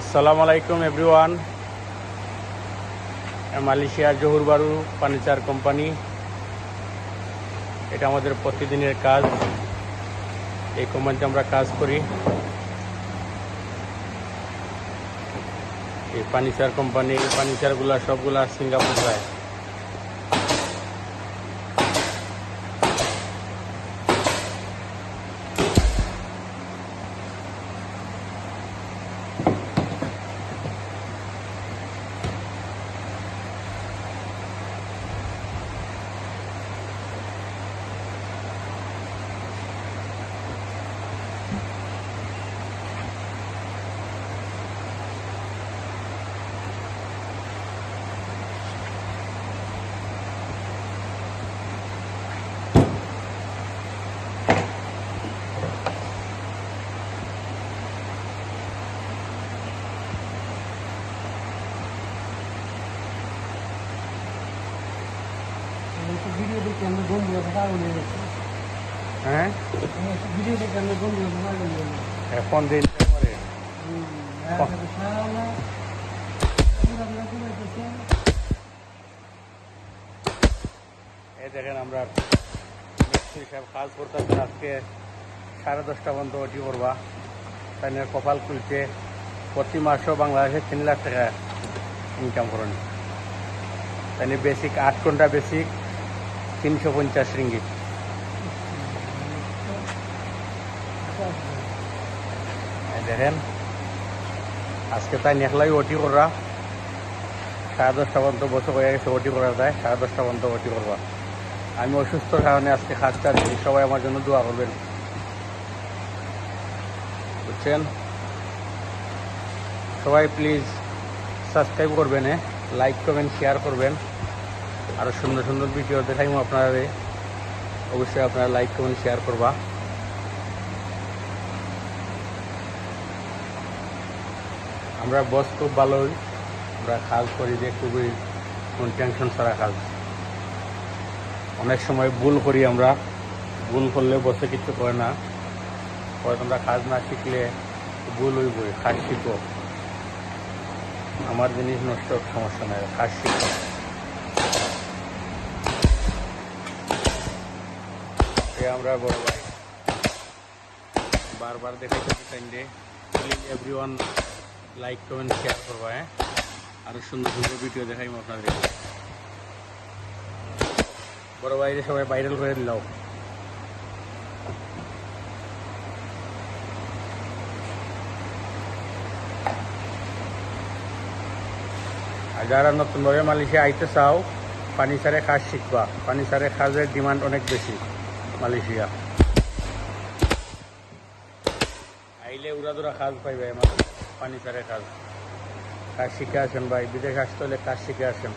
আসসালামু আলাইকুম everyone Malaysia Johor Bahru furniture company. এটা আমাদের প্রতিদিনের কাজ। এই কোম্পানিতে আমরা কাজ করি। এই ফার্নিচার কোম্পানি এই ফার্নিচারগুলো সবগুলো সিঙ্গাপুর যায়। ভিডিও দেখে আমরা বন্ধু পাগল হয়ে? গেছি হ্যাঁ ভিডিও দেখে আমরা বন্ধু পাগল হয়ে গেছি এখন দিন করে এই দেখেন আমরা মিস্ত্রি সাহেব কাজ করতেছি আজকে সাড়ে দশটা পর্যন্ত ওটি করবা। তাই নিয়ে কপাল খুলছে। প্রতি মাসেও বাংলাদেশে তিন লাখ টাকা ইনকাম করেন। তাই বেসিক আট ঘণ্টা বেসিক তিনশো পঞ্চাশ রিঙ্গিত। দেখেন, আজকে তাই নেকলাই ওটি করা সাড়ে দশটা পর্যন্ত বছর হয়ে গেছে ওটি করা যায় সাড়ে দশটা পর্যন্ত ওটি করবা। আমি অসুস্থ কারণে আজকে খাচ্ছি সবাই আমার জন্য দোয়া করবেন। বুঝছেন? সবাই প্লিজ সাবস্ক্রাইব করবেন হ্যাঁ? লাইক করবেন শেয়ার করবেন। আরও সুন্দর সুন্দর ভিডিও দেখাইব আপনারা অবশ্যই আপনারা লাইক করবেন শেয়ার করবা। আমরা বস খুব ভালোই। আমরা কাজ করি যে খুবই কোন টেনশন ছাড়া কাজ। অনেক সময় ভুল করি আমরা। ভুল করলে বসে কিছু করে না। পরে তোমরা কাজ না শিখলে ভুল হইবই, কাজ শিখো আমার জিনিস নষ্ট, সমস্যা নাই, কাজ শিখো আমরা বড় ভাই। বারবার দেখে থাকি সাইন্ডে please everyone like comment share করবা হ্যাঁ? আরও সুন্দর সুন্দর ভিডিও দেখাই আপনাদের। বড় ভাইরে সবাই ভাইরাল করে আর যারা নতুনভাবে মালয়েশিয়া আইতে চাও ফার্নিচারে কাজ শিখবা। ফার্নিচারে কাজের ডিমান্ড অনেক বেশি। মালয়েশিয়া। আইলে উড়াদুরা কাজ পাইবে আমার ফার্নিচারে কাজ কাজ শিখে আসেন ভাই, বিদেশ আসতে হলে কাজ শিখে আসেন